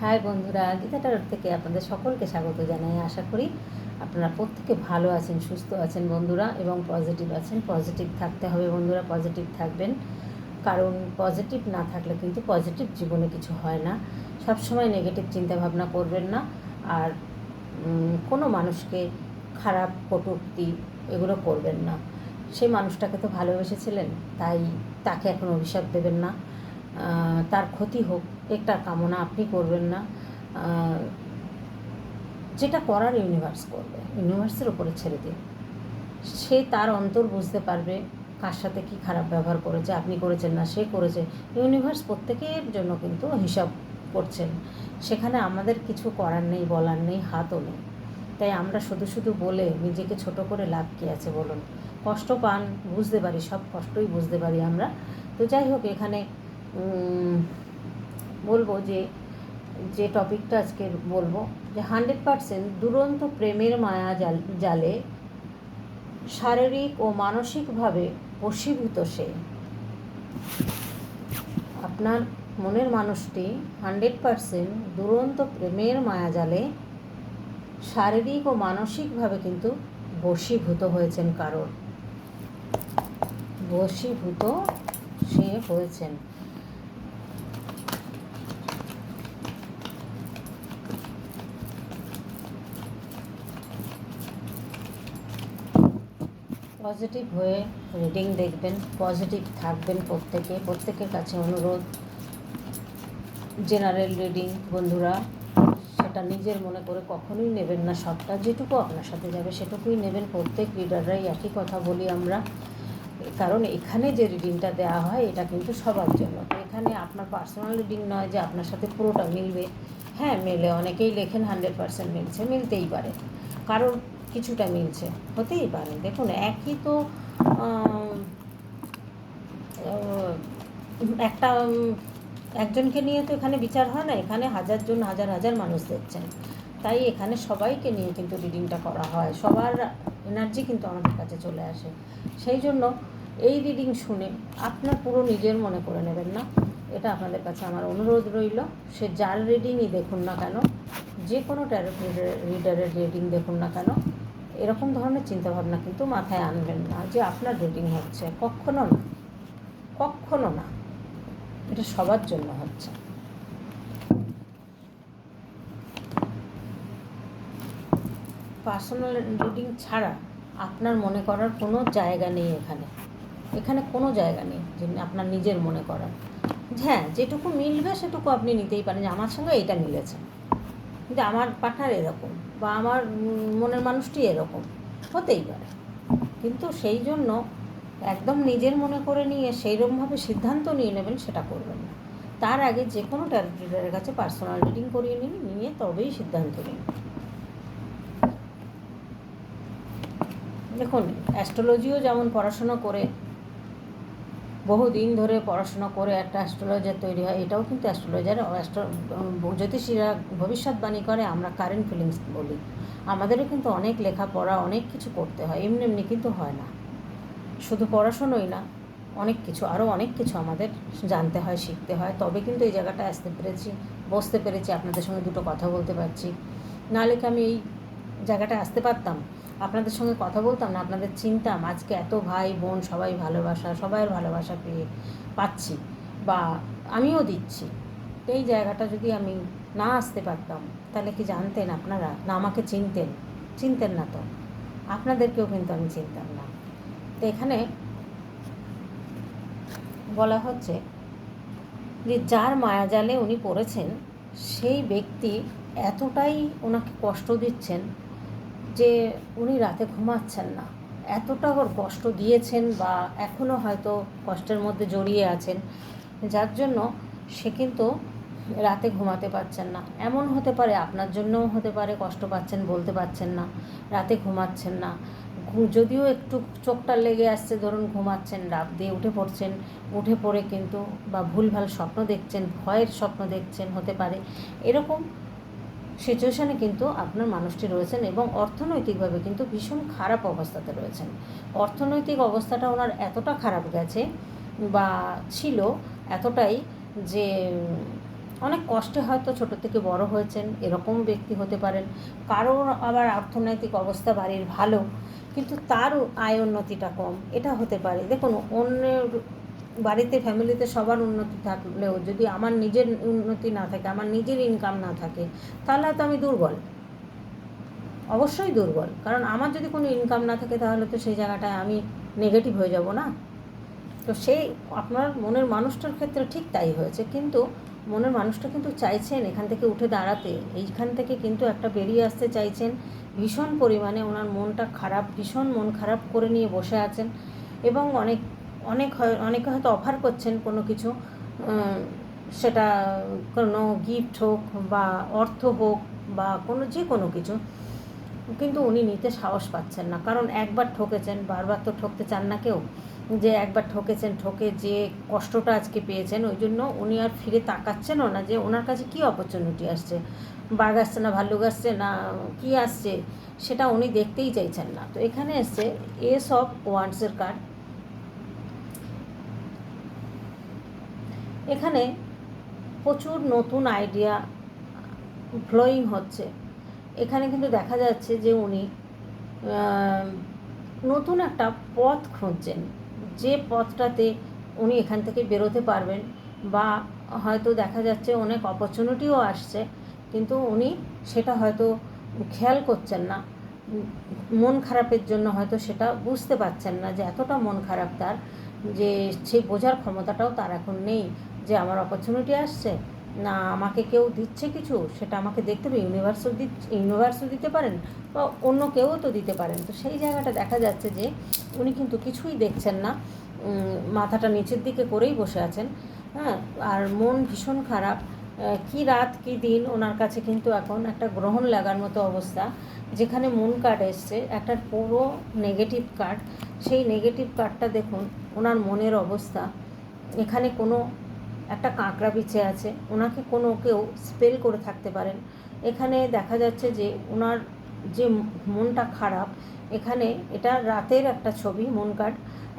High বন্ধুরা, গীতা থেকে আপনাদের সকলকে স্বাগত জানাই। আশা করি আপনারা প্রত্যেকে ভালো আছেন, সুস্থ আছেন বন্ধুরা, এবং পজিটিভ আছেন। পজিটিভ থাকতে হবে বন্ধুরা পজিটিভ থাকবেন। কারণ পজিটিভ না থাকলে কিন্তু পজিটিভ জীবনে কিছু হয় না। সবসময় নেগেটিভ চিন্তা ভাবনা করবেন না। আর কোনো মানুষকে খারাপ কটূক্তি এগুলো করবেন না। সেই মানুষটাকে তো ভালোবেসেছিলেন, তাই তাকে এখন অভিশাপ দেবেন না। তার ক্ষতি হোক একটা কামনা আপনি করবেন না। যেটা করার ইউনিভার্স করবে ইউনিভার্সের উপরে ছেড়ে দিন। সে তার অন্তর বুঝতে পারবে কার সাথে কী খারাপ ব্যবহার করেছে, আপনি করেছেন না, সে করেছে। ইউনিভার্স প্রত্যেকের জন্য কিন্তু হিসাব করছেন। সেখানে আমাদের কিছু করার নেই, বলার নেই, হাতও নেই। তাই আমরা শুধু শুধু বলে নিজেকে ছোট করে লাভ কী আছে বলুন। কষ্ট পান, বুঝতে পারি, সব কষ্টই বুঝতে পারি আমরা। তো যাই হোক, এখানে বলব যে যে টপিকটা আজকে বলব, যে হান্ড্রেড পারসেন্ট দুরন্ত প্রেমের মায়া জাল, জালে শারীরিক ও মানসিকভাবে বশীভূত সে। আপনার মনের মানুষটি হান্ড্রেড পারসেন্ট দুরন্ত প্রেমের মায়া জালে শারীরিক ও মানসিকভাবে কিন্তু বশীভূত হয়েছেন কারোর। বশীভূত সে হয়েছেন। পজিটিভ হয়ে রিডিং দেখবেন পজিটিভ থাকবেন প্রত্যেকে। প্রত্যেকের কাছে অনুরোধ জেনারেল রিডিং বন্ধুরা, সেটা নিজের মনে করে কখনোই নেবেন না। সবটা যেটুকু আপনার সাথে যাবে, সেটুকুই নেবেন। প্রত্যেক রিডাররাই একই কথা বলি আমরা। কারণ এখানে যে রিডিংটা দেওয়া হয়, এটা কিন্তু সবার জন্য। এখানে আপনার পার্সোনাল রিডিং নয় যে আপনার সাথে পুরোটা মিলবে। হ্যাঁ মেলে। অনেকেই লেখেন হান্ড্রেড পার্সেন্ট মিলছে, মিলতেই পারে। কারোর কিছুটা মিলছে, হতেই পারে। দেখুন, একই তো একটা একজনকে নিয়ে তো এখানে বিচার হয় না, এখানে হাজারজন হাজার হাজার মানুষ দেখছেন। তাই এখানে সবাইকে নিয়ে কিন্তু রিডিংটা করা হয়, সবার এনার্জি কিন্তু আমাদের কাছে চলে আসে। সেই জন্য এই রিডিং শুনে আপনার পুরো নিজের মনে করে নেবেন না। এটা আপনাদের কাছে আমার অনুরোধ রইল। সে যার রিডিংই দেখুন না কেন যে কোনো ট্যারো রিডারের রিডিং দেখুন না কেন, এরকম ধরনের চিন্তাভাবনা কিন্তু মাথায় আনবেন না যে আপনার রিডিং হচ্ছে। কখনো না কখনো না, এটা সবার জন্য হচ্ছে। পার্সোনাল রিডিং ছাড়া আপনার মনে করার কোনো জায়গা নেই এখানে। এখানে কোনো জায়গা নেই যে আপনার নিজের মনে করার। হ্যাঁ যেটুকু মিলবে সেটুকু আপনি নিতেই পারেন। যে আমার সঙ্গে এটা মিলেছে। কিন্তু আমার পার্টনার এরকম বা আমার মনের মানুষটি এরকম, হতেই পারে। কিন্তু সেই জন্য একদম নিজের মনে করে নিয়ে সেইরকমভাবে সিদ্ধান্ত নিয়ে নেবেন সেটা করবেন না। তার আগে যে কোনো ট্যারো রিডারের কাছে পার্সোনাল রিডিং করিয়ে নিন, নিয়ে তবেই সিদ্ধান্ত নিন। দেখুন অ্যাস্ট্রোলজিও যেমন পড়াশোনা করে বহুদিন ধরে পড়াশোনা করে একটা অ্যাস্ট্রোলজার তৈরি হয়। এটাও কিন্তু অ্যাস্ট্রোলজার অ্যাস্ট্রো জ্যোতিষীরা ভবিষ্যৎবাণী করে, আমরা কারেন্ট ফিলিংস বলি। আমাদেরও কিন্তু অনেক লেখাপড়া, অনেক কিছু করতে হয়, এমনি এমনি কিন্তু হয় না। শুধু পড়াশুনোই না, অনেক কিছু, আরও অনেক কিছু আমাদের জানতে হয়, শিখতে হয়। তবে কিন্তু এই জায়গাটা আসতে পেরেছি, বসতে পেরেছি, আপনাদের সঙ্গে দুটো কথা বলতে পারছি। নাহলে কি আমি এই জায়গাটা আসতে পারতাম? আপনাদের সঙ্গে কথা বলতাম না, আপনাদের চিনতাম আজকে এত ভাই বোন সবাই ভালোবাসা, সবাইয়ের ভালোবাসা পেয়ে পাচ্ছি বা আমিও দিচ্ছি। এই জায়গাটা যদি আমি না আসতে পারতাম, তাহলে কি জানতেন আপনারা? না, আমাকে চিনতেন। চিনতেন না তো। আপনাদেরকেও কিন্তু আমি চিনতাম না। তো এখানে বলা হচ্ছে যে যার মায়াজালে উনি পড়েছেন, সেই ব্যক্তি এতটাই ওনাকে কষ্ট দিচ্ছেন যে উনি রাতে ঘুমাচ্ছেন না, এতটা ওর কষ্ট দিয়েছেন বা এখনও হয়তো কষ্টের মধ্যে জড়িয়ে আছেন, যার জন্য সে কিন্তু রাতে ঘুমাতে পারছেন না। এমন হতে পারে আপনার জন্যও হতে পারে, কষ্ট পাচ্ছেন, বলতে পারছেন না, রাতে ঘুমাচ্ছেন না। যদিও একটু চোখটা লেগে আসছে, ধরুন ঘুমাচ্ছেন, রাত দিয়ে উঠে পড়ছেন, উঠে পড়ে কিন্তু বা ভুলভাল স্বপ্ন দেখছেন, ভয়ের স্বপ্ন দেখছেন, হতে পারে। এরকম সিচুয়েশানে কিন্তু আপনার মানুষটি রয়েছেন এবং অর্থনৈতিকভাবে কিন্তু ভীষণ খারাপ অবস্থাতে রয়েছেন। অর্থনৈতিক অবস্থাটা ওনার এতটা খারাপ গেছে বা ছিল এতটাই যে অনেক কষ্টে হয়তো ছোট থেকে বড় হয়েছেন, এরকম ব্যক্তি হতে পারেন। কারোর আবার অর্থনৈতিক অবস্থা বাড়ির ভালো, কিন্তু তার আয় উন্নতিটা কম। এটা হতে পারে। দেখুন, অন্যের বাড়িতে ফ্যামিলিতে সবার উন্নতি থাকলেও যদি আমার নিজের উন্নতি না থাকে, আমার নিজের ইনকাম না থাকে, তাহলে তো আমি দুর্বল। অবশ্যই দুর্বল। কারণ আমার যদি কোনো ইনকাম না থাকে, তাহলে তো সেই জায়গাটায় আমি নেগেটিভ হয়ে যাব না। তো সেই, আপনার মনের মানুষটার ক্ষেত্রে ঠিক তাই হয়েছে। কিন্তু মনের মানুষটা কিন্তু চাইছেন এখান থেকে উঠে দাঁড়াতে। এইখান থেকে কিন্তু একটা বেরিয়ে আসতে চাইছেন। ভীষণ পরিমাণে ওনার মনটা খারাপ, ভীষণ মন খারাপ করে নিয়ে বসে আছেন। এবং অনেক অনেক হয়, অনেকে হয়তো অফার করছেন কোনো কিছু সেটা কোনো গিফট হোক বা অর্থ হোক বা কোনো যে কোনো কিছু, কিন্তু উনি নিতে সাহস পাচ্ছেন না। কারণ একবার ঠকেছেন, বারবার তো ঠকতে চান না কেউ, যে একবার ঠকেছেন, ঠকে যে কষ্টটা আজকে পেয়েছেন, ওই জন্য উনি আর ফিরে তাকাচ্ছেনও না যে ওনার কাছে কী অপরচুনিটি আসছে। বাঘ আসছে না, ভাল্লুক আসছে না, কী আসছে, সেটা উনি দেখতেই চাইছেন না। তো এখানে এসছে এস অফ ওয়ান্ডসের কার্ড এখানে প্রচুর নতুন আইডিয়া ফ্লোয়িং হচ্ছে। এখানে কিন্তু দেখা যাচ্ছে যে উনি নতুন একটা পথ খুঁজছেন। যে পথটাতে উনি এখান থেকে বেরোতে পারবেন বা হয়তো দেখা যাচ্ছে অনেক অপরচুনিটিও আসছে, কিন্তু উনি সেটা হয়তো খেয়াল করছেন না। মন খারাপের জন্য হয়তো সেটা বুঝতে পারছেন না যে এতটা মন খারাপ তার যে সেই বোঝার ক্ষমতাটাও তার এখন নেই। যে আমার অপরচুনিটি আসছে, না আমাকে কেউ দিচ্ছে কিছু, সেটা আমাকে দেখতে হবে ইউনিভার্সও দিচ্ছে ইউনিভার্সও দিতে পারেন বা অন্য কেউ তো দিতে পারেন। তো সেই জায়গাটা দেখা যাচ্ছে যে উনি কিন্তু কিছুই দেখছেন না মাথাটা নিচের দিকে করেই বসে আছেন। হ্যাঁ আর মন ভীষণ খারাপ। কি রাত, কি দিন, ওনার কাছে কিন্তু এখন একটা গ্রহণ লাগার মতো অবস্থা, যেখানে মুন কার্ড এসছে, একটা পুরো নেগেটিভ কার্ড সেই নেগেটিভ কার্ডটা দেখুন, ওনার মনের অবস্থা। এখানে কোনো একটা কাঁকড়া বিছে আছে। ওনাকে কোনো কেউ স্পেল করে থাকতে পারেন। এখানে দেখা যাচ্ছে যে ওনার যে মনটা খারাপ, এখানে এটা রাতের একটা ছবি, মন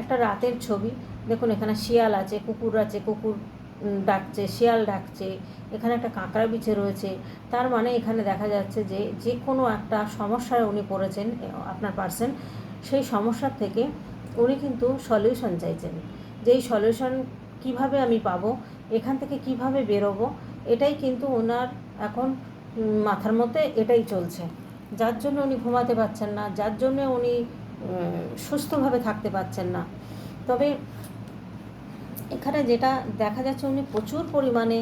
একটা রাতের ছবি। দেখুন, এখানে শিয়াল আছে, কুকুর আছে, কুকুর ডাকছে, শিয়াল ডাকছে, এখানে একটা কাঁকড়া বিছে রয়েছে। তার মানে এখানে দেখা যাচ্ছে যে যে কোনো একটা সমস্যায় উনি পড়েছেন আপনার পার্সন সেই সমস্যার থেকে উনি কিন্তু সলিউশন চাইছেন। যেই সলিউশন কীভাবে আমি পাবো, এখান থেকে কীভাবে বেরোবো, এটাই কিন্তু ওনার এখন মাথার মধ্যে এটাই চলছে। যার জন্য উনি ঘুমাতে পারছেন না, যার জন্য উনি সুস্থভাবে থাকতে পারছেন না। তবে এখানে যেটা দেখা যাচ্ছে উনি প্রচুর পরিমাণে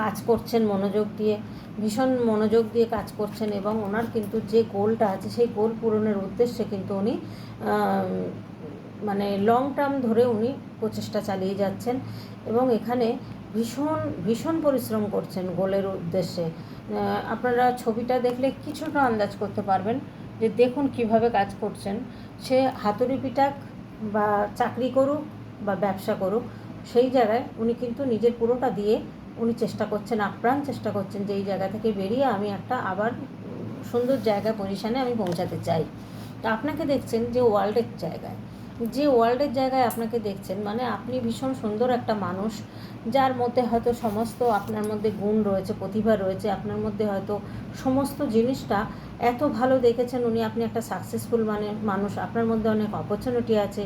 কাজ করছেন মনোযোগ দিয়ে, ভীষণ মনোযোগ দিয়ে কাজ করছেন এবং ওনার কিন্তু যে গোলটা আছে, সেই গোল পূরণের উদ্দেশ্যে কিন্তু উনি মানে লং টার্ম ধরে উনি প্রচেষ্টা চালিয়ে যাচ্ছেন এবং এখানে ভীষণ ভীষণ পরিশ্রম করছেন গোলের উদ্দেশ্যে। আপনারা ছবিটা দেখলে কিছুটা আন্দাজ করতে পারবেন যে দেখুন কীভাবে কাজ করছেন। সে হাতুড়ি পিটাক বা চাকরি করুক বা ব্যবসা করুক, সেই জায়গায় উনি কিন্তু নিজের পুরোটা দিয়ে উনি চেষ্টা করছেন, আপ্রাণ চেষ্টা করছেন যে এই জায়গা থেকে বেরিয়ে আমি একটা আবার সুন্দর জায়গা পজিশানে আমি পৌঁছাতে চাই। তা আপনাকে দেখছেন যে ওয়ার্ল্ডের জায়গায়। যে ওয়ার্ল্ডের জায়গায় আপনাকে দেখছেন মানে আপনি ভীষণ সুন্দর একটা মানুষ, যার মধ্যে হয়তো সমস্ত আপনার মধ্যে গুণ রয়েছে, প্রতিভা রয়েছে, আপনার মধ্যে হয়তো সমস্ত জিনিসটা এত ভালো দেখেছেন উনি, আপনি একটা সাকসেসফুল মানে মানুষ, আপনার মধ্যে অনেক অপরচুনিটি আছে,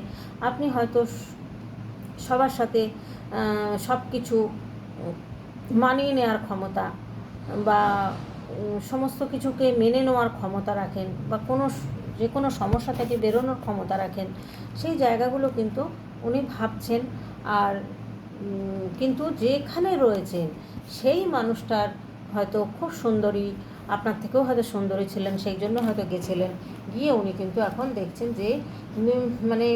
আপনি হয়তো সবার সাথে সব কিছু মানিয়ে নেওয়ার ক্ষমতা বা সমস্ত কিছুকে মেনে নেওয়ার ক্ষমতা রাখেন বা কোনো যে কোনো সমস্যা থেকে বেরোনোর ক্ষমতা রাখেন, সেই জায়গাগুলো কিন্তু উনি ভাবছেন। আর কিন্তু যেখানে রয়েছেন, সেই মানুষটার হয়তো খুব সুন্দরী, আপনার থেকেও হয়তো সুন্দরী ছিলেন, সেই জন্য হয়তো গেছিলেন। গিয়ে উনি কিন্তু এখন দেখছেন যে মানে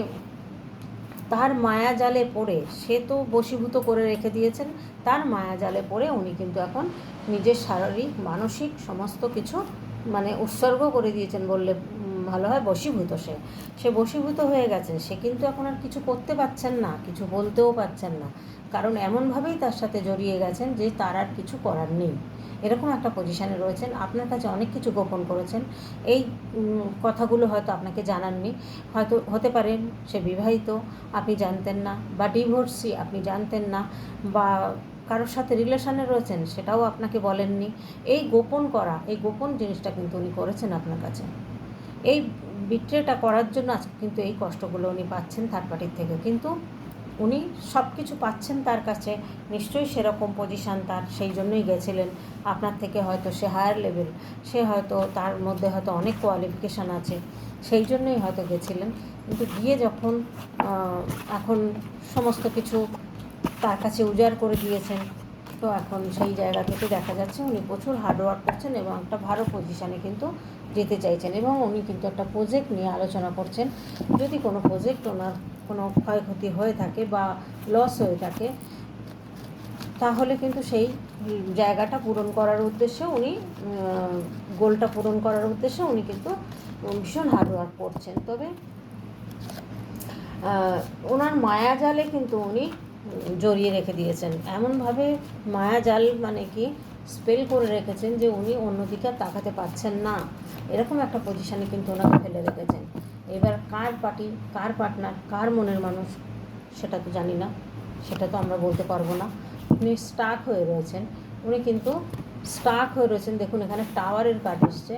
তার মায়া জালে পড়ে, সে তো বশীভূত করে রেখে দিয়েছেন। তার মায়া জালে পড়ে উনি কিন্তু এখন নিজের শারীরিক, মানসিক সমস্ত কিছু মানে উৎসর্গ করে দিয়েছেন বললে ভালো হয়, বশীভূত সে। সে বশীভূত হয়ে গেছে, সে কিন্তু এখন আর কিছু করতে পারছেন না, কিছু বলতেও পারছেন না। কারণ এমনভাবেই তার সাথে জড়িয়ে গেছেন যে তার আর কিছু করার নেই। এরকম একটা পজিশানে রয়েছেন। আপনার কাছে অনেক কিছু গোপন করেছেন। এই কথাগুলো হয়তো আপনাকে জানাননি। হয়তো, হতে পারেন সে বিবাহিত, আপনি জানতেন না, বা ডিভোর্সি আপনি জানতেন না, বা কারোর সাথে রিলেশনে রয়েছেন, সেটাও আপনাকে বলেননি। এই গোপন করা, এই গোপন জিনিসটা কিন্তু উনি করেছেন আপনার কাছে। এই বিক্রেটা করার জন্য আজকে কিন্তু এই কষ্টগুলো উনি পাচ্ছেন থার্ড পার্টির থেকে। কিন্তু উনি সব কিছু পাচ্ছেন তার কাছে। নিশ্চয়ই সেরকম পজিশান তার, সেই জন্যই গেছিলেন। আপনার থেকে হয়তো সে হায়ার লেভেল সে হয়তো তার মধ্যে হয়তো অনেক কোয়ালিফিকেশান আছে, সেই জন্যই হয়তো গেছিলেন। কিন্তু গিয়ে যখন এখন সমস্ত কিছু তার কাছে উজাড় করে দিয়েছেন, তো এখন সেই জায়গা থেকে দেখা যাচ্ছে উনি প্রচুর হার্ডওয়ার্ক করছেন এবং একটা ভালো পজিশানে কিন্তু যেতে চাইছেন এবং উনি কিন্তু একটা প্রজেক্ট নিয়ে আলোচনা করছেন। যদি কোনো প্রজেক্ট ওনার কোনো ক্ষয়ক্ষতি হয়ে থাকে বা লস হয়ে থাকে, তাহলে কিন্তু সেই জায়গাটা পূরণ করার উদ্দেশ্যে উনি গোলটা পূরণ করার উদ্দেশ্যে উনি কিন্তু ভীষণ হার্ডওয়ার্ক করছেন। তবে ওনার মায়াজালে কিন্তু উনি জড়িয়ে রেখে দিয়েছেন। এমনভাবে মায়াজাল মানে কি? স্পেল করে রেখেছেন যে উনি অন্যদিকে তাকাতে পারছেন না। এরকম একটা পজিশানে কিন্তু ওনাকে ফেলে রেখেছেন। এবার কার পার্টি, কার পার্টনার কার মনের মানুষ সেটা তো জানি না, সেটা তো আমরা বলতে পারব না। উনি স্টাক হয়ে রয়েছেন। উনি কিন্তু স্টাক হয়ে রয়েছেন। দেখুন, এখানে টাওয়ারের কাজ এসছে।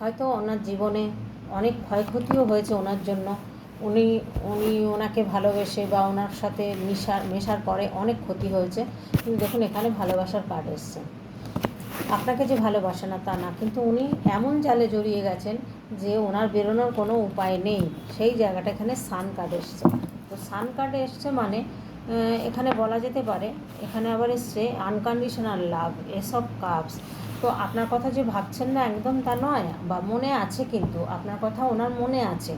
হয়তো ওনার জীবনে অনেক ক্ষয়ক্ষতিও হয়েছে ওনার জন্য। উনি উনি ওনাকে ভালোবেসে বা ওনার সাথে মিশার মেশার পরে অনেক ক্ষতি হয়েছে। কিন্তু দেখুন, এখানে ভালোবাসার কার্ড এসছে। আপনাকে যে ভালোবাসে না তা না, কিন্তু উনি এমন জালে জড়িয়ে গেছেন যে ওনার বেরোনোর কোনো উপায় নেই। সেই জায়গাটা এখানে সান কার্ড এসছে। তো সান কার্ডে এসছে মানে এখানে বলা যেতে পারে, এখানে আবার এসছে আনকন্ডিশনাল লাভ এসব কাপস তো আপনার কথা যে ভাবছেন না একদম তা নয়, বা মনে আছে কিন্তু, আপনার কথা ওনার মনে আছে,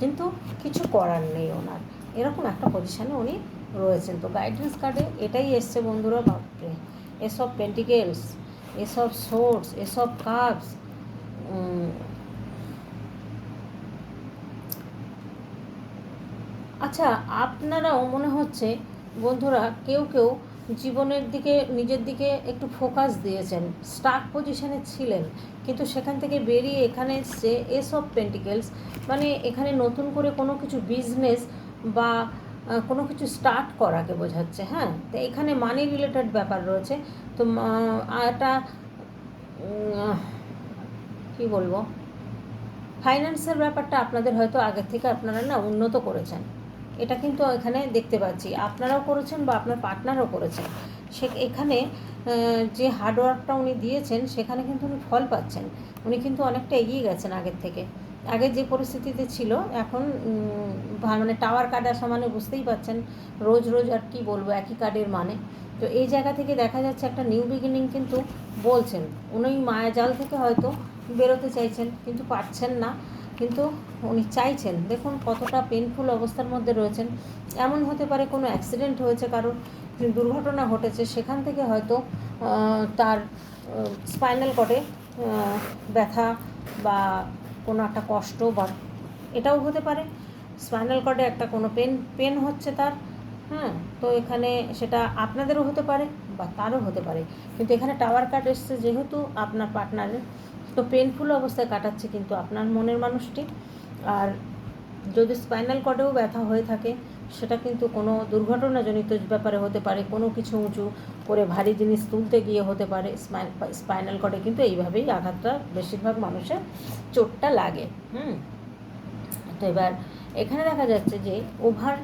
কিন্তু কিছু করার নেই ওনার। এরকম একটা পজিশানে উনি রয়েছেন। তো গাইডেন্স কার্ডে এটাই এসছে বন্ধুরা, বাপরে। এসব পেন্টিকেলস এসব সোর্স, এসব কাপস আচ্ছা আপনারাও মনে হচ্ছে, বন্ধুরা, কেউ কেউ জীবনের দিকে, নিজের দিকে একটু ফোকাস দিয়েছেন স্টাক পজিশানে ছিলেন, কিন্তু সেখান থেকে বেরিয়ে এখানে এসছে এসব পেন্টিকেলস মানে এখানে নতুন করে কোনো কিছু বিজনেস বা কোনো কিছু স্টার্ট করাকে বোঝাচ্ছে হ্যাঁ? তো এখানে মানি রিলেটেড ব্যাপার রয়েছে। তো একটা উম, বলব? ফাইন্যান্সের ব্যাপারটা আপনাদের হয়তো আগের থেকে আপনারা না উন্নত করেছেন। এটা কিন্তু এখানে দেখতে পাচ্ছি। আপনারাও করেছেন বা আপনার পার্টনারও করেছেন। সে এখানে যে হার্ডওয়ার্কটা উনি দিয়েছেন সেখানে কিন্তু উনি ফল পাচ্ছেন। উনি কিন্তু অনেকটা এগিয়ে গেছেন আগের থেকে। আগে যে পরিস্থিতিতে ছিল, এখন মানে টাওয়ার কার্ড আসা মানে বুঝতেই পাচ্ছেন রোজ রোজ আর কি বলব, একই কার্ডের মানে। তো এই জায়গা থেকে দেখা যাচ্ছে একটা নিউ বিগিনিং কিন্তু বলছেন। উনি মায়াজাল থেকে হয়তো বেরোতে চাইছেন, কিন্তু পারছেন না। কিন্তু উনি চাইছেন। দেখুন কতটা পেনফুল অবস্থার মধ্যে রয়েছেন। এমন হতে পারে কোনো অ্যাক্সিডেন্ট হয়েছে কারোর, দুর্ঘটনা ঘটেছে, সেখান থেকে হয়তো তার স্পাইনাল কর্ডে ব্যথা বা কোনো একটা কষ্ট বা এটাও হতে পারে। স্পাইনাল কর্ডে একটা কোনো পেন পেন হচ্ছে তার হ্যাঁ তো এখানে সেটা আপনাদেরও হতে পারে বা তারও হতে পারে। কিন্তু এখানে টাওয়ার কাট এসছে যেহেতু আপনার পার্টনারের, তো পেনফুল অবস্থায় কাটাচ্ছে কিন্তু আপনার মনের মানুষটি। আর যদি স্পাইনাল কর্ডেও ব্যথা হয়ে থাকে সেটা কিন্তু কোনো দুর্ঘটনাজনিত ব্যাপারে হতে পারে, কোনো কিছু উঁচু করে ভারী জিনিস তুলতে গিয়ে হতে পারে স্পাইনাল কর্ডে কিন্তু এইভাবেই আঘাতটা বেশিরভাগ মানুষের চোটটা লাগে, হুম? তো এবার এখানে দেখা যাচ্ছে যে ওভার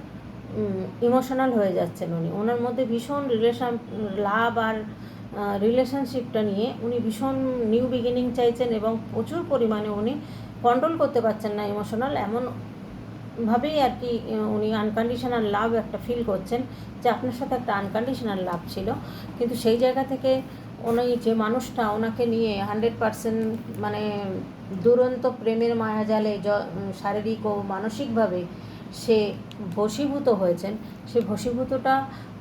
ইমোশনাল হয়ে যাচ্ছেন উনি। ওনার মধ্যে ভীষণ রিলেশন, লাভ আর রিলেশনশিপটা নিয়ে উনি ভীষণ নিউ বিগিনিং চাইছেন এবং প্রচুর পরিমাণে উনি কন্ট্রোল করতে পারছেন না ইমোশনাল, এমন ভাবেই আর কি উনি আনকন্ডিশনাল লাভ একটা ফিল করছেন যে আপনার সাথে একটা আনকন্ডিশনাল লাভ ছিল। কিন্তু সেই জায়গা থেকে উনি যে মানুষটা ওনাকে নিয়ে হান্ড্রেড পারসেন্ট মানে দুরন্ত প্রেমের মায়াজালে শারীরিক ও মানসিকভাবে সে ভসীভূত হয়েছেন। সে ভসীভূতটা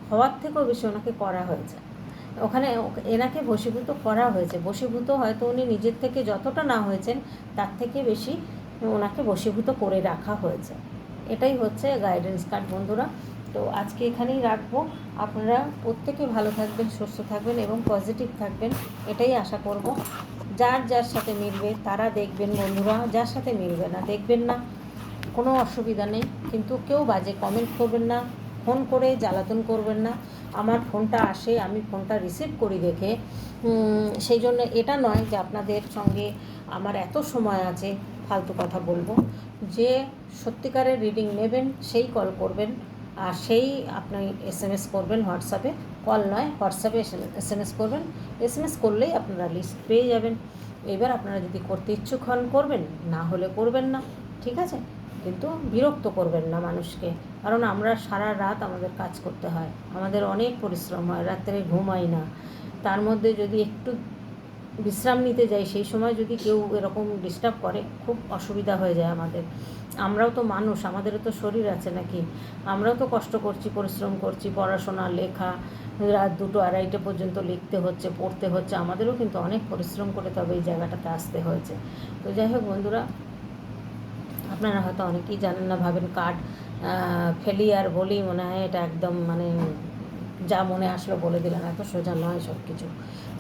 হওয়ার থেকেও বেশি ওনাকে করা হয়েছে। ওখানে এনাকে বশীভূত করা হয়েছে। বশীভূত হয়তো উনি নিজের থেকে যতটা না হয়েছেন, তার থেকে বেশি ওনাকে বশীভূত করে রাখা হয়েছে। এটাই হচ্ছে গাইডেন্স কার্ড বন্ধুরা। তো আজকে এখানেই রাখব। আপনারা প্রত্যেকে ভালো থাকবেন, সুস্থ থাকবেন এবং পজিটিভ থাকবেন, এটাই আশা করব। যার যার সাথে মিলবে, তারা দেখবেন বন্ধুরা, যার সাথে মিলবে না, দেখবেন না। কোনো অসুবিধা নেই, কিন্তু কেউ বাজে কমেন্ট করবেন না ফোন করে জ্বালাতন করবেন না। আমার ফোনটা আসে, আমি ফোনটা রিসিভ করি দেখে। সেই জন্য এটা নয় যে আপনাদের সঙ্গে আমার এত সময় আছে। ফালতু কথা বলব। যে সত্যিকারের রিডিং নেবেন, সেই কল করবেন, আর সেই আপনি এস এম এস করবেন হোয়াটসঅ্যাপে কল নয় হোয়াটসঅ্যাপে এস এম এস করবেন। এস এম এস করলেই আপনারা লিস্ট পেয়ে যাবেন। এবার আপনারা যদি করতে ইচ্ছুক হন, করবেন। না হলে করবেন না, ঠিক আছে? কিন্তু বিরক্ত করবেন না মানুষকে। কারণ আমরা সারা রাত আমাদের কাজ করতে হয়। আমাদের অনেক পরিশ্রম হয়, রাত্রে ঘুমাই না। তার মধ্যে যদি একটু বিশ্রাম নিতে যাই, সেই সময় যদি কেউ এরকম ডিস্টার্ব করে, খুব অসুবিধা হয়ে যায় আমাদের। আমরাও তো মানুষ, আমাদেরও তো শরীর আছে নাকি? আমরাও তো কষ্ট করছি, পরিশ্রম করছি, পড়াশোনা, লেখা, রাত দুটো আড়াইটে পর্যন্ত লিখতে হচ্ছে, পড়তে হচ্ছে। আমাদেরও কিন্তু অনেক পরিশ্রম করে তবে এই জায়গাটাতে আসতে হয়েছে। তো যাই হোক বন্ধুরা, আপনারা হয়তো অনেকেই জানেন না, ভাবেন কার্ড ফেলি আর বলি মনে হয়, এটা একদম মানে যা মনে আসলো বলে দিলাম এত সোজা নয় সব কিছু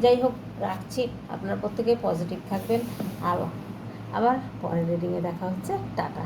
যাই হোক রাখছি। আপনার প্রত্যেকে পজিটিভ থাকবেন। আর আবার পরের রিডিংয়ে দেখা হচ্ছে। টাটা।